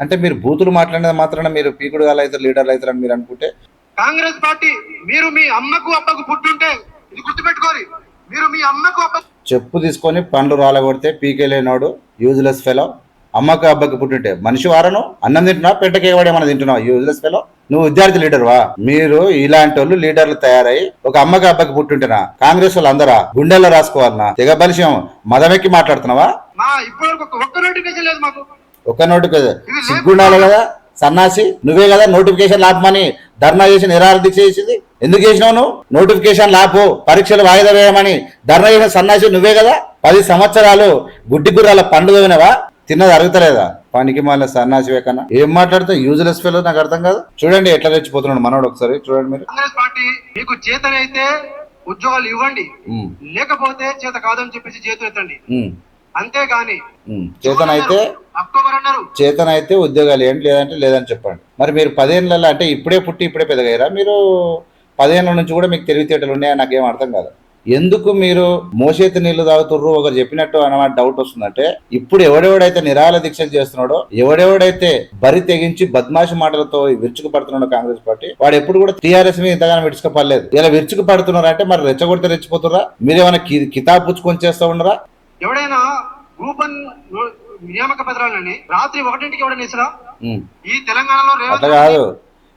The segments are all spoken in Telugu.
అంటే మీరు బూతులు మాట్లాడిన మాత్రాన మీరు పీకుడు గాలు అవుతారు లీడర్లు అవుతారు అని మీరు అనుకుంటే? కాంగ్రెస్ పార్టీ మీరు మీ అమ్మకు అబ్బకు పుట్టుంటే ఇది గుర్తుపెట్టుకోరి. మీరు మీ అమ్మకు అబ్బకు చెప్పు తీసుకొని పండ్లు రాలగొడితే పీకేలేనోడు యూజ్లెస్ ఫెలో అమ్మకి అబ్బకి పుట్టింటే మనిషి వారను? అన్నం తింటున్నావు? పెట్టకేవాడు ఏమైనా తింటున్నావు? యూజ్లెస్ ఫెలో నువ్వు విద్యార్థి లీడర్ వా. మీరు ఇలాంటి వాళ్ళు లీడర్లు తయారై ఒక అమ్మకి అబ్బకి పుట్టింటేనా? కాంగ్రెస్ వాళ్ళు అందరా? గుండెల్లో రాసుకోవాలనా? తెగ బలిషం మదమెక్కి మాట్లాడుతున్నావా? ఒక్క నోటిఫికేషన్ లేదు మాకు. ఒక నోటిఫికేషన్ సిగ్గుండాలి కదా సన్నాసి. నువ్వే కదా నోటిఫికేషన్ లాపమని ధర్నా చేసి నిరాహార దీక్ష చేసింది. ఎందుకు చేసినావు నువ్వు? నోటిఫికేషన్ లాపు పరీక్షలు వాయిదా వేయమని ధర్నా చేసిన సన్నాసి నువ్వే కదా? పది సంవత్సరాలు గుడ్డి గుర్రాల పండుగ వినవా తిన్నది అరుగుతలేదా? పనికి మళ్ళీ సన్నాసి కన్నా ఏం మాట్లాడుతావు? యూజ్లెస్ ఫెలో నాకు అర్థం కాదు. చూడండి ఎట్లా తెచ్చిపోతున్నాడు మనోడు ఒకసారి చూడండి మీరు. కాంగ్రెస్ పార్టీ మీకు చేతనైతే ఉద్యోగాలు ఇవ్వండి. లేకపోతే చేత కాదని చెప్పేసి చేతులు ఎత్తండి అంతేగాని. చేతనైతే అక్టోబర్ అన్నారు. చేతనైతే ఉద్యోగాలు ఏంటి లేదంటే లేదని చెప్పండి. మరి మీరు పదేళ్ళలో అంటే ఇప్పుడే పుట్టి ఇప్పుడే పెద్దగయ్యారా? మీరు పదేళ్ళ నుంచి కూడా మీకు తెలివితేటలు ఉన్నాయా? నాకేం అర్థం కాదు. ఎందుకు మీరు మోసేతి నీళ్ళు తాగుతుర్రు? ఒకరు చెప్పినట్టు అన్నమాట డౌట్ వస్తుందంటే ఇప్పుడు ఎవడెవడైతే నిరాల దీక్షలు చేస్తున్నాడో ఎవడెవడైతే బరి తెగించి బద్మాషి మాటలతో విరుచుకు పడుతున్నాడో కాంగ్రెస్ పార్టీ వాడు ఎప్పుడు కూడా టీఆర్ఎస్ మీద ఇంతగానో విరుచుకు పడలేదు ఇలా విరుచుకు పడుతున్నారంటే మరి రెచ్చగొడితే రెచ్చిపోతురా మీరేమైనా కి- కితాబ్ పుచ్చుకొని చేస్తా ఉండరా ఎవడైనా గ్రూప్ వన్ నియామక పత్రాలని రాత్రి ఒకటింటికి ఎవడైనా ఉమ్. ఈ తెలంగాణలో రేవంత్ అట్లా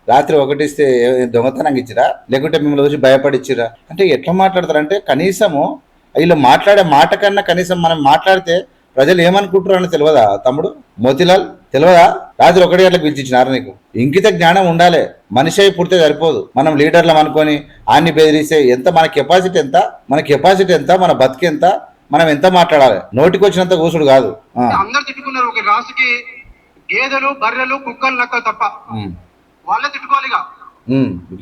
రాత్రి ఒకటిస్తే ఏ- దొంగతనంగా ఇచ్చిరా? లేకుంటే మిమ్మల్ని చూసి భయపడిచ్చిరా? అంటే ఎట్లా మాట్లాడతారంటే కనీసము వీళ్ళు మాట్లాడే మాట కన్నా కనీసం మనం మాట్లాడితే ప్రజలు ఏమనుకుంటారు అని తెలియదా తమ్ముడు? మోతిలాల్ తెలియదా? రాత్రి ఒకటి గంటలకు పిలిచిచ్చినారు నీకు? ఇంకిత జ్ఞానం ఉండాలి. మనిషి అయి పుడితే సరిపోదు. మనం లీడర్లం అనుకొని ఆన్ని బెదిరిస్తే ఎంత? మన కెపాసిటీ ఎంత? మన కెపాసిటీ ఎంత? మన బతికి ఎంత? మనం ఎంత మాట్లాడాలి? నోటికి వచ్చినంత కూసుడు కాదు. అందరు తిట్టుకున్నారు ఒక రాశికి గేదెలు బర్రెలు కుక్కలు నక్కలు తప్ప. వాళ్ళే తిట్టుకోవాలి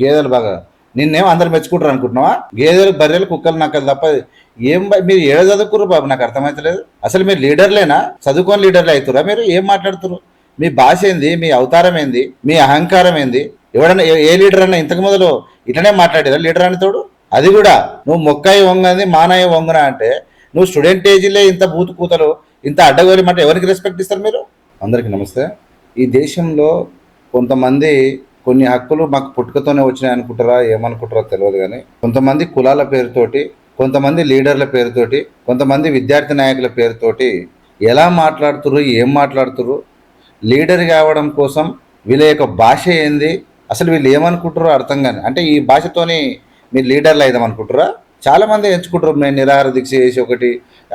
గేదెలు బాగా. నిన్నేం అందరు మెచ్చుకుంటారు అనుకుంటున్నావా? గేదెలు బర్రెలు కుక్కలు నక్కలు తప్ప ఏం మీరు ఏడ చదువుకుర్రు బాబు? నాకు అర్థమైతలేదు. అసలు మీరు లీడర్లేనా? చదువుకొని లీడర్లు అవుతురా మీరు? ఏం మాట్లాడుతున్నారు మీ భాష ఏంది? మీ అవతారం ఏంది? మీ అహంకారం ఏంది? ఎవడన్నా ఏ- లీడర్ అన్నా ఇంతకు మొదలు ఇట్లనే మాట్లాడారా లీడర్ అని తోడు? అది కూడా నువ్వు మొక్కాయి వంగంది మానాయి వంగునా అంటే నువ్వు స్టూడెంట్ ఏజీలే ఇంత బూతు కూతలు ఇంత అడ్డగోలి మాట ఎవరికి రెస్పెక్ట్ ఇస్తారు మీరు? అందరికీ నమస్తే. ఈ దేశంలో కొంతమంది కొన్ని హక్కులు మాకు పుట్టుకతోనే వచ్చినాయి అనుకుంటారా ఏమనుకుంటారో తెలియదు కానీ కొంతమంది కులాల పేరుతోటి కొంతమంది లీడర్ల పేరుతోటి కొంతమంది విద్యార్థి నాయకుల పేరుతోటి ఎలా మాట్లాడుతుర్రు ఏం మాట్లాడుతుర్రు లీడర్ కావడం కోసం వీళ్ళ యొక్క భాష ఏంది అసలు వీళ్ళు ఏమనుకుంటారో అర్థం కానీ అంటే ఈ భాషతోని మీరు లీడర్లు అయిదాం అనుకుంటారా చాలా మంది ఎంచుకుంటారు. నేను నిరాహార దీక్ష చేసి ఒకటి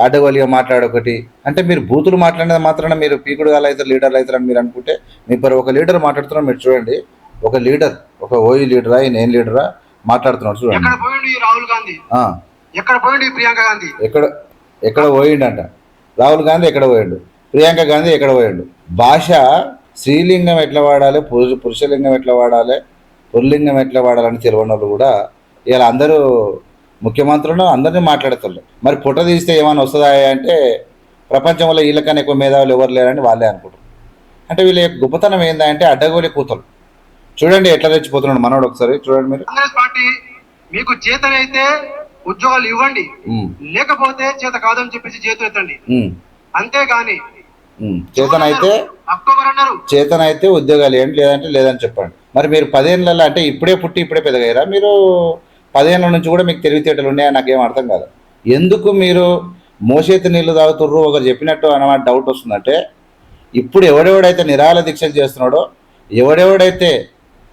అడ్డగోలిగా మాట్లాడొకటి. అంటే మీరు బూతులు మాట్లాడిన మాత్రాన మీరు పీకుడు గాలు అవుతారు లీడర్లు అవుతారు అని మీరు అనుకుంటే మీ పరి ఒక లీడర్ మాట్లాడుతున్నారు మీరు చూడండి. ఒక లీడర్ ఒక ఓయి లీడరా ఈ నేను లీడరా మాట్లాడుతున్నాడు చూడండి. రాహుల్ గాంధీ? ఎక్కడ పోయిండు ప్రియాంక గాంధీ? ఎక్కడ ఎక్కడ పోయిండంట? రాహుల్ గాంధీ ఎక్కడ పోయిండు? ప్రియాంక గాంధీ ఎక్కడ పోయిండు? భాష స్త్రీలింగం ఎట్లా వాడాలి పురుష పురుషలింగం ఎట్లా వాడాలి పుల్లింగం ఎట్లా వాడాలని తెలియని వాళ్ళు కూడా ఇలా అందరూ ముఖ్యమంత్రులను అందరినీ మాట్లాడుతున్నారు మరి పుట్ట తీస్తే ఏమైనా వస్తుందా అంటే ప్రపంచంలో వీళ్ళకన్నా ఎక్కువ మేధావులు ఎవరు లేరని వాళ్ళే అనుకుంటారు అంటే వీళ్ళ గొప్పతనం ఏందంటే అడ్డగోలి కూతలు. చూడండి ఎట్లా తెచ్చిపోతున్నాడు మనోడు ఒకసారి చూడండి మీరు. కాంగ్రెస్ పార్టీ మీకు చేతనైతే ఉద్యోగాలు ఇవ్వండి. లేకపోతే చేత కాదని చెప్పేసి చేతులు ఎత్తండి. అంతేగాని. చేతనైతే అక్టోబర్ అన్నారు. చేతనైతే ఉద్యోగాలు ఏంటి లేదంటే లేదని చెప్పండి. మరి మీరు పదేళ్ళలో అంటే ఇప్పుడే పుట్టి ఇప్పుడే పెద్దగయ్యారా మీరు? పదిహేను నుంచి కూడా మీకు తెలివితేటలు ఉన్నాయా? నాకేం అర్థం కాదు. ఎందుకు మీరు మోసేతి నీళ్ళు తాగుతుర్రు? ఒకరు చెప్పినట్టు అన్నమాట డౌట్ వస్తుందంటే ఇప్పుడు ఎవడెవడైతే నిరాల దీక్షలు చేస్తున్నాడో ఎవడెవడైతే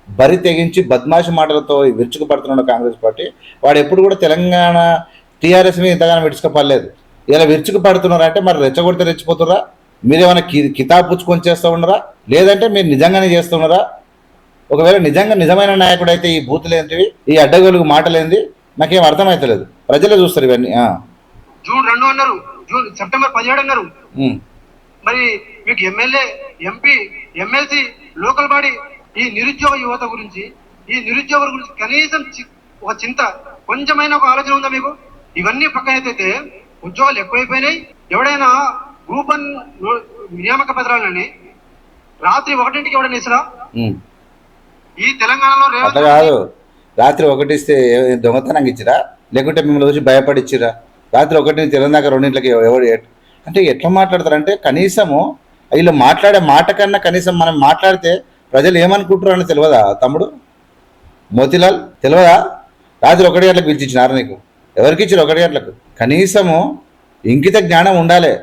బరి తెగించి బద్మాషి మాటలతో విరుచుకుపడుతున్నాడు కాంగ్రెస్ పార్టీ వాడు ఎప్పుడు కూడా తెలంగాణ టీఆర్ఎస్ మీద ఇంతగానో విరుచుకుపడలేదు. ఇలా విరుచుకుపడుతున్నారా అంటే మరి రెచ్చగొడితే రెచ్చిపోతున్నారా? మీరేమైనా కి కితాబ్ పుచ్చుకొని చేస్తూ ఉన్నారా? లేదంటే మీరు నిజంగానే చేస్తున్నారా ఒకవేళ నిజంగా నిజమైన నాయకుడు అయితే ఈ బూతులు ఏంటివి ఈ అడ్డగోలుగు మాటలేంది నాకేం అర్థమవుతలేదు ప్రజలే చూస్తారు ఇవన్నీ ఆ. జూన్ రెండు అన్నారు జూన్ సెప్టెంబర్ పదిహేడు అన్నారు. మరి మీకు MLA MP MLC local body ఈ నిరుద్యోగ యువత గురించి ఈ నిరుద్యోగుల గురించి కనీసం ఒక చింత కొంచెమైనా ఒక ఆలోచన ఉందా మీకు ఇవన్నీ పక్కన అయితే ఉద్యోగాలు ఎక్కువైపోయినాయి ఎవడైనా గ్రూప్ వన్ నియామక పత్రాలని రాత్రి ఒకటింటికి ఎవడైనా ఇస్తారా. ఈ తెలంగాణలో రేవంత్ కాదు. రాత్రి ఒకటిస్తే ఏ- దొంగతనంగా ఇచ్చిరా? లేకుంటే మిమ్మల్ని చూసి భయపడిచ్చిరా? రాత్రి ఒకటి తెలంగాణ రెండింటికి ఎట్- అంటే ఎట్లా మాట్లాడతారంటే కనీసము వీళ్ళు మాట్లాడే మాట కన్నా కనీసం మనం మాట్లాడితే ప్రజలు ఏమనుకుంటారు అని తెలియదా తమ్ముడు? మోతిలాల్ తెలియదా? రాత్రి ఒకటి గంటలకు పిలిచిచ్చినారు నీకు. ఎవరికి ఇచ్చారు ఒకటి గంటలకు? కనీసము ఇంకిత జ్ఞానం ఉండాలి.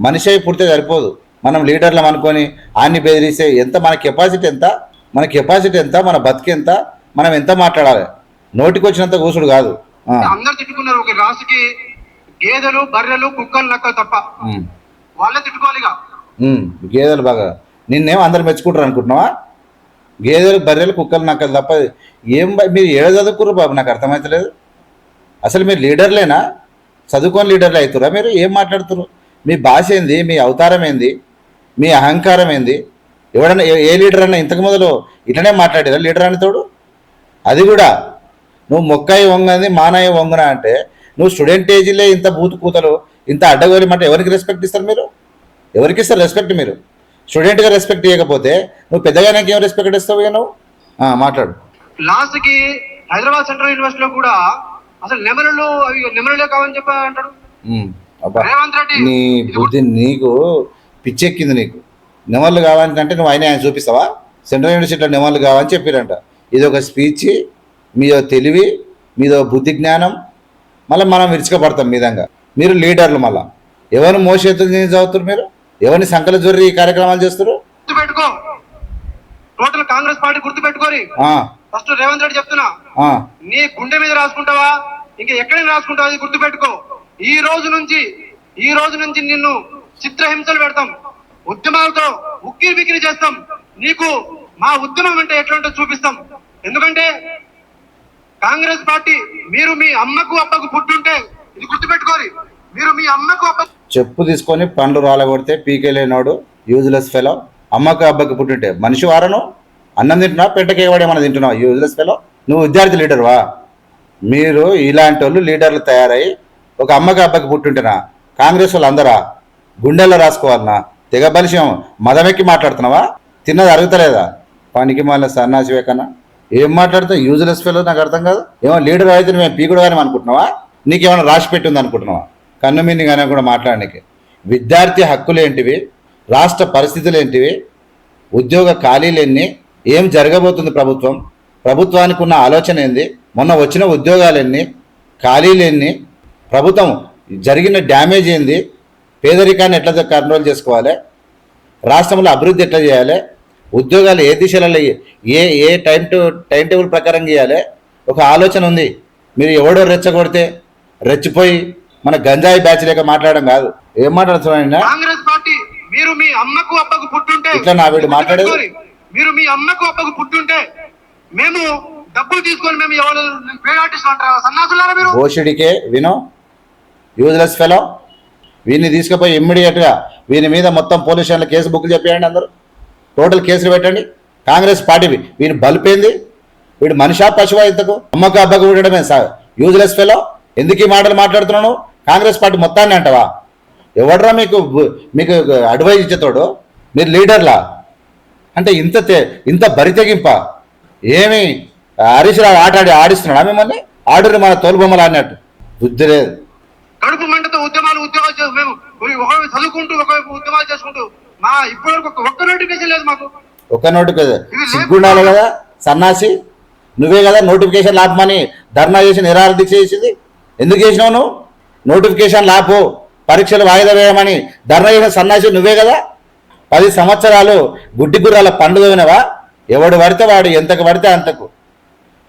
మనిషి అయి పుడితే సరిపోదు. మనం లీడర్లం అనుకొని ఆన్ని బెదిరిస్తే ఎంత మన కెపాసిటీ ఎంత? మన కెపాసిటీ ఎంత మన బతికి ఎంత మనం ఎంత మాట్లాడాలి? నోటికి వచ్చినంత కూసుడు కాదు. అందరు తిట్టుకున్నారు ఒక రాసుకి గేదెలు బర్రెలు కుక్కలు నక్కలు తప్ప. వాళ్ళే తిట్టుకోవాలిగా గేదెలు బాగా. నిన్నేం అందరు మెచ్చుకుంటారు అనుకుంటున్నావా? గేదెలు బర్రెలు కుక్కలు నక్కలు తప్ప ఏం మీరు ఏడ చదువుకుర్రు బాబు? నాకు అర్థమవుతలేదు అసలు మీరు లీడర్లేనా? చదువుకొని లీడర్లు అవుతురా మీరు? ఏం మాట్లాడుతున్నారు మీ భాష ఏంది? మీ అవతారం ఏంది? మీ అహంకారం ఏంది? ఎవడన్నా ఏ- లీడర్ అన్నా ఇంతకు మొదలు ఇట్లనే మాట్లాడేదా? లీడర్ అని తోడు? అది కూడా. నువ్వు మొక్కాయి వంగని మానాయి వంగన అంటే నువ్వు స్టూడెంట్ ఏజీలే ఇంత బూతు కూతలు ఇంత అడ్డగోలి మాట ఎవరికి రెస్పెక్ట్ ఇస్తారు మీరు? ఎవరికి ఇస్తారు రెస్పెక్ట్ మీరు? స్టూడెంట్గా రెస్పెక్ట్ ఇవ్వకపోతే నువ్వు పెద్దగా నాకు ఏం రెస్పెక్ట్ ఇస్తావు నువ్వు? మాట్లాడు. లాస్ట్కి హైదరాబాద్ సెంట్రల్ యూనివర్సిటీలో కూడా అసలు నెమరులు అవి నెమరులే కావని చెప్పి అంటాడు? రేవంత్ రెడ్డి. నీ బుద్ధి నీకు పిచ్చెక్కింది నీకు. నెమళ్ళు కావాలంటే నువ్వు ఆయన ఆయన చూపిస్తావా? సెంట్రల్ యూనివర్సిటీలో నెమళ్ళు కావాలని చెప్పిరంట. ఇది ఒక స్పీచ్ మీదో తెలివి మీదో బుద్ధి జ్ఞానం మళ్ళీ మనం విరుచుకపడతాం మీదంగా మీరు లీడర్లు మళ్ళా. ఎవరిని మోసేతులు చదువుతారు మీరు? ఎవరిని సంకల జొర్రి ఈ కార్యక్రమాలు చేస్తారు టోటల్ కాంగ్రెస్ పార్టీ గుర్తు పెట్టుకోరి ఫస్ట్ రేవంత్ రెడ్డి చెప్తున్నా. నీ గుండె మీద రాసుకుంటావా? ఇంకా ఎక్కడైనా రాసుకుంటావా గుర్తు పెట్టుకో ఈ రోజు నుంచి ఈ రోజు నుంచి నిన్ను చిత్రహింసలు పెడతాం. ఉద్యమాలతో ఉక్కిరి బిక్కిరి చేస్తాం. నీకు మా ఉద్యమం అంటే ఎట్లుంటో చూపిస్తాం. ఎందుకంటే కాంగ్రెస్ పార్టీ మీరు మీ అమ్మకు అప్పకు పుట్టుంటే ఇది గుర్తుపెట్టుకోరి. మీరు మీ అమ్మకు అప్ప చెప్పు తీసుకొని పండ్లు రాలగొడితే పీకేలేనోడు యూజ్లెస్ ఫెలో అమ్మకి అబ్బకి పుట్టింటే మనిషి వారను? అన్నం తింటున్నావు పెట్టకేవాడే మనం తింటున్నావు యూజ్లెస్ ఫెలో నువ్వు విద్యార్థి లీడర్వా మీరు ఇలాంటి వాళ్ళు లీడర్లు తయారై ఒక అమ్మకి అబ్బకి పుట్టింటేనా? కాంగ్రెస్ వాళ్ళు అందరా గుండెల్లో రాసుకోవాలన్నా తెగ బలిషం మదమెక్కి మాట్లాడుతున్నావా? తిన్నది అరుగుతలేదా? పనికి మళ్ళీ సన్నాసి వేకన్నా. ఏం మాట్లాడుతావు యూజ్లెస్ ఫెలో నాకు అర్థం కాదు. ఏమో లీడర్ అయితే నువ్వు పీకుడు కానీ అనుకుంటున్నావా? నీకేమైనా రాసి పెట్టింది అనుకుంటున్నావా? కన్ను మీద కానీ కూడా మాట్లాడడానికి విద్యార్థి హక్కులు ఏంటివి? రాష్ట్ర పరిస్థితులు ఏంటివి? ఉద్యోగ ఖాళీలు ఎన్ని ఏం జరగబోతుంది ప్రభుత్వం? ప్రభుత్వానికి ఉన్న ఆలోచన ఏంది? మొన్న వచ్చిన ఉద్యోగాలు ఎన్ని ఖాళీలు ఎన్ని ప్రభుత్వం జరిగిన డ్యామేజ్ ఏంది? పేదరికాన్ని ఎట్లా కంట్రోల్ చేసుకోవాలి? రాష్ట్రంలో అభివృద్ధి ఎట్లా చేయాలి? ఉద్యోగాలు ఏ దిశలలో ఏ ఏ టైం టు టైం టేబుల్ ప్రకారం చేయాలి? ఒక ఆలోచన ఉంది. మీరు ఎవడో రెచ్చగొడితే రెచ్చిపోయి మన గంజాయి బ్యాచ్ లేక మాట్లాడడం కాదు. ఏం మాట్లాడుతున్నాడు కాంగ్రెస్ పార్టీ మీరు మీ అమ్మకు అప్పకు పుట్టుంటే ఇట్లా నా వీడు మాట్లాడేది? మీరు మీ అమ్మకు అప్పకు పుట్టుంటే మేము డబ్బులు తీసుకొని మేము ఎవరు సన్నాసులారా మీరు? భోషుడికే విను. యూజ్లెస్ ఫెలో వీరిని తీసుకుపోయి ఇమ్మీడియట్గా వీని మీద మొత్తం పోలీస్ స్టేషన్లో కేసు బుక్ చెప్పేయండి అందరూ. టోటల్ కేసులు పెట్టండి. కాంగ్రెస్ పార్టీ వీని బలిపోయింది వీడు మనిషా పశువా ఇంతకు? అమ్మకు అబ్బకు ఉండడమే సార్ యూజ్లెస్ ఫెలో ఎందుకు ఈ మాటలు మాట్లాడుతున్నాను? కాంగ్రెస్ పార్టీ మొత్తాన్ని అంటవా? ఎవడరా మీకు మీకు అడ్వైజ్ ఇచ్చేతోడు? మీరు లీడర్లా? అంటే ఇంత తే- ఇంత బరితెగింప ఏమి హరీష్ రావు ఆట ఆడి ఆడిస్తున్నాడా మిమ్మల్ని? ఆడుని మన తోలుబొమ్మలు అన్నట్టు. బుద్ధి లేదు కడుపు మంటతో ఉద్యమాలు ఉద్యోగాలు చేసి మేము ఒకవైపు చదువుకుంటూ ఒకవైపు ఉద్యమాలు చేసుకుంటూ మా ఇప్పటివరకు ఒక్క- ఒక్క నోటిఫికేషన్ లేదు మాకు. ఒక నోటిఫికేషన్. సిగ్గుండాలి కదా సన్నాసి? నువ్వే కదా నోటిఫికేషన్ లాపమని ధర్నా చేసి నిరాహార చేసింది. ఎందుకు చేసినావు నువ్వు? నోటిఫికేషన్ లాపు పరీక్షలు వాయిదా వేయమని ధర్నా చేసిన సన్నాసి నువ్వే కదా? పది సంవత్సరాలు గుడ్డి గుర్రాల పండుగ వినవా ఎవడు పడితే వాడు ఎంతకు పడితే అంతకు.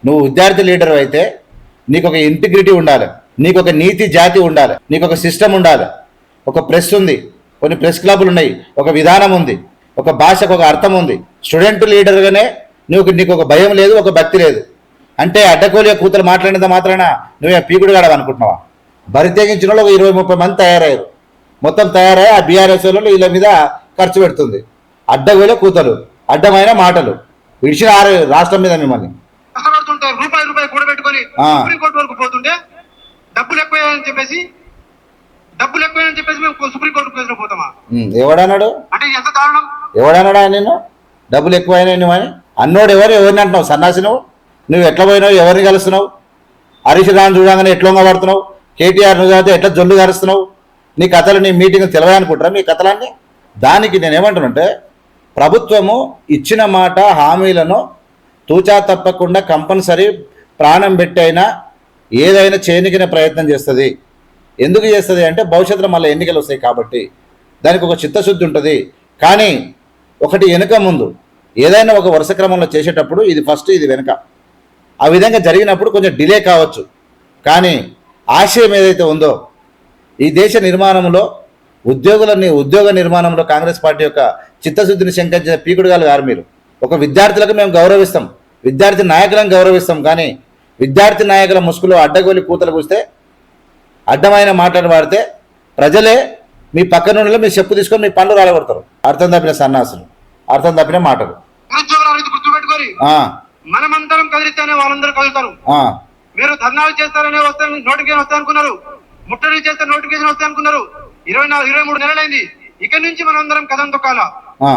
నువ్వు విద్యార్థి లీడర్ అయితే నీకు ఒక ఇంటిగ్రిటీ ఉండాలి. నీకు ఒక నీతి జాతి ఉండాలి. నీకు ఒక సిస్టమ్ ఉండాలి. ఒక ప్రెస్ ఉంది కొన్ని ప్రెస్ క్లబ్లు ఉన్నాయి ఒక విధానం ఉంది ఒక భాషకు ఒక అర్థం ఉంది. స్టూడెంట్ లీడర్గానే నువ్వు నీకు ఒక భయం లేదు ఒక భక్తి లేదు. అంటే అడ్డకోలిగా కూతురు మాట్లాడినంత మాత్రాన నువ్వే పీకుడు గడవ అనుకుంటున్నావా? బరి తెగించిన వాళ్ళు ఒక ఇరవై ముప్పై మంది తయారయ్యారు. మొత్తం తయారయ్యి ఆ బీఆర్ఎస్ వాళ్ళు వీళ్ళ మీద ఖర్చు పెడుతుంది. అడ్డగోలే కూతలు అడ్డమైన మాటలు. విడిచిన ఆరు రాష్ట్రం మీద మిమ్మల్ని. రూపాయి రూపాయి కూడబెట్టుకొని ఆ. వరకు పోతుంటే డబ్బులు ఎక్కువని చెప్పేసి డబ్బులు ఎక్కువని చెప్పేసి మేము సుప్రీంకోర్టు కేసులో పోతామా? ఎవడన్నాడు? అంటే ఎంత దారుణం? ఎవడన్నాడా నేను డబ్బులు ఎక్కువైనాయి నువ్వు అని? అన్నోడు ఎవరు? ఎవరిని అంటున్నావు? సన్నాసి నువ్వు నువ్వు ఎట్లా పోయినావు? ఎవరిని కలుస్తున్నావు? హరీష్ రావు చూడగానే ఎట్లా పడుతున్నావు? కేటీఆర్ నువ్వు ఎట్లా జొల్లు కరుస్తున్నావు నీ కథలు నీ మీటింగ్ తెలియదనుకుంటారా మీ కథలన్నీ? దానికి నేను ఏమంటానంటే ప్రభుత్వము ఇచ్చిన మాట హామీలను తూచా తప్పకుండా కంపల్సరీ ప్రాణం పెట్టైనా ఏదైనా చేయనికిన ప్రయత్నం చేస్తుంది. ఎందుకు చేస్తుంది అంటే భవిష్యత్తులో మళ్ళీ ఎన్నికలు వస్తాయి కాబట్టి దానికి ఒక చిత్తశుద్ధి ఉంటుంది. కానీ ఒకటి వెనుక ముందు ఏదైనా ఒక వరుస క్రమంలో చేసేటప్పుడు ఇది ఫస్ట్ ఇది వెనుక. ఆ విధంగా జరిగినప్పుడు కొంచెం డిలే కావచ్చు. కానీ ఆశయం ఏదైతే ఉందో ఈ దేశ నిర్మాణంలో ఉద్యోగులని ఉద్యోగ నిర్మాణంలో కాంగ్రెస్ పార్టీ యొక్క చిత్తశుద్ధిని శంకించిన పీకుడుగాలు గారు మీరు. ఒక విద్యార్థులకు మేము గౌరవిస్తాం. విద్యార్థి నాయకులను గౌరవిస్తాం. కానీ విద్యార్థి నాయకుల ముసుగులో అడ్డగోలి కూతలు కూస్తే అడ్డమైన మాటలు వాడితే ప్రజలే మీ పక్క నుండి మీ చెప్పు తీసుకొని మీ పనులు రాలగొడతారు. అర్థం తప్పిన సన్నాసులు. అర్థం తప్పిన మాటలు. మనమందరం కదిలితేనే వాళ్ళందరూ కదులుతారు. మీరు ధర్నాలు చేస్తారనే వస్తే నోటిఫికేషన్ వస్తాయి అనుకున్నారు. ముట్టడి చేస్తే నోటిఫికేషన్ వస్తాయి అనుకున్నారు. ఇరవై నాలుగు ఇరవై మూడు నెలలైంది. ఇక నుంచి మనం అందరం కథం తొక్కాలా? ఆ,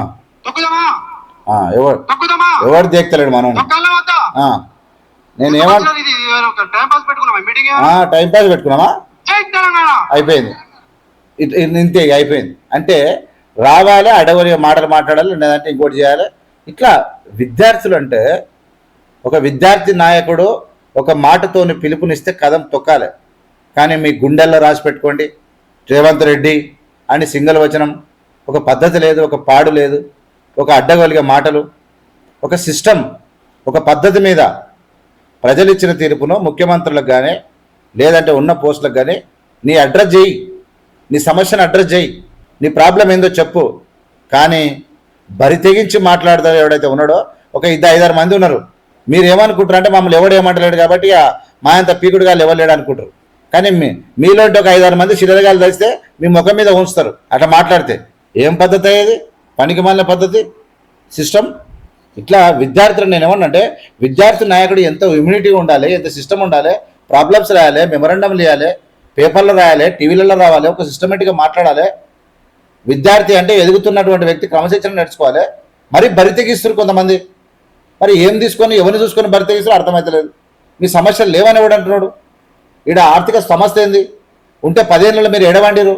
తొక్కుదామా? తొక్కుదామా? ఎవరు దేక్తలేడు మనం నేను ఏమంటా ఇది? టైం పాస్ పెట్టుకున్నామా మీటింగ్ టైం పాస్ పెట్టుకున్నామా అయిపోయింది. ఇట్- ఇంతే అయిపోయింది. అంటే రావాలి అడవరి మాటలు మాట్లాడాలి లేదంటే ఇంకోటి చేయాలి. ఇట్లా విద్యార్థులు అంటే ఒక విద్యార్థి నాయకుడు ఒక మాటతోని పిలుపునిస్తే కథం తొక్కాలి. కానీ మీ గుండెల్లో రాసి పెట్టుకోండి రేవంత్ రెడ్డి అని సింగల్ వచనం. ఒక పద్ధతి లేదు ఒక పాడు లేదు ఒక అడ్డగలిగే మాటలు ఒక సిస్టమ్ ఒక పద్ధతి మీద ప్రజలు ఇచ్చిన తీర్పును ముఖ్యమంత్రులకు కానీ లేదంటే ఉన్న పోస్టులకు కానీ నీ అడ్రస్ చేయి. నీ సమస్యను అడ్రస్ చేయి. నీ ప్రాబ్లం ఏందో చెప్పు. కానీ బరి తెగించి మాట్లాడతారు ఎవడైతే ఉన్నాడో ఒక ఇద్దరు ఐదారు మంది ఉన్నారు. మీరు ఏమనుకుంటారంటే మమ్మల్ని ఎవడు ఏమంటలేడు కాబట్టి మా అంత పీకుడుగా లేవలేడు అనుకుంటారు. కానీ మీ మీలోంటి ఒక ఐదారు మంది శిలగాలు తెస్తే మీ ముఖం మీద ఉంచుతారు. అట్లా మాట్లాడితే ఏం పద్ధతి అయ్యేది పనికి మాలిన పద్ధతి? సిస్టమ్? ఇట్లా విద్యార్థులు నేను ఏమన్నంటే విద్యార్థి నాయకుడు ఎంత ఇమ్యూనిటీ ఉండాలి ఎంత సిస్టమ్ ఉండాలి ప్రాబ్లమ్స్ రాయాలి మెమరండం చేయాలి పేపర్లో రాయాలి టీవీలలో రావాలి ఒక సిస్టమేటిక్గా మాట్లాడాలి. విద్యార్థి అంటే ఎదుగుతున్నటువంటి వ్యక్తి క్రమశిక్షణ నేర్చుకోవాలి. మరి బరి కొంతమంది. మరి ఏం తీసుకొని ఎవరిని చూసుకొని బరి తెగిస్తారో అర్థమవుతలేదు మీ సమస్యలు లేవని ఎవడు అంటున్నాడు? ఈడ ఆర్థిక సమస్య ఏంది? ఉంటే పదేళ్ళలో మీరు ఏడవండిరు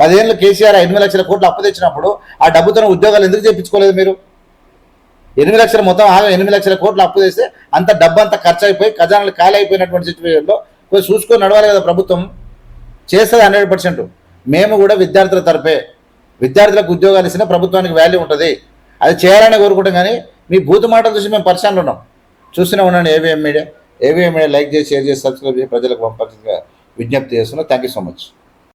పదేళ్ళు కేసీఆర్ ఎనిమిది లక్షల కోట్లు అప్పు తెచ్చినప్పుడు ఆ డబ్బుతో ఉద్యోగాలు ఎందుకు చేయించుకోలేదు మీరు? ఎనిమిది లక్షల మొత్తం ఆగా ఎనిమిది లక్షల కోట్లు అప్పు చేస్తే అంత డబ్బు అంతా ఖర్చు అయిపోయి ఖజానాలు ఖాళీ అయిపోయినటువంటి సిచ్యువేషన్లో కొంచెం చూసుకొని నడవాలి కదా ప్రభుత్వం. చేస్తుంది హండ్రెడ్ పర్సెంట్. మేము కూడా విద్యార్థుల తరపే విద్యార్థులకు ఉద్యోగాలు ఇచ్చినా ప్రభుత్వానికి వాల్యూ ఉంటుంది. అది చేయాలని కోరుకుంటాం కానీ మీ బూతు మాటలు చూసి మేము పరిశానలు ఉన్నాం. చూస్తూనే ఉన్నాను AVM media AVM media like చేసి షేర్ చేసి సబ్స్క్రైబ్ చేసి ప్రజలకు పంపించగా విజ్ఞప్తి చేస్తున్నాం. Thank you so much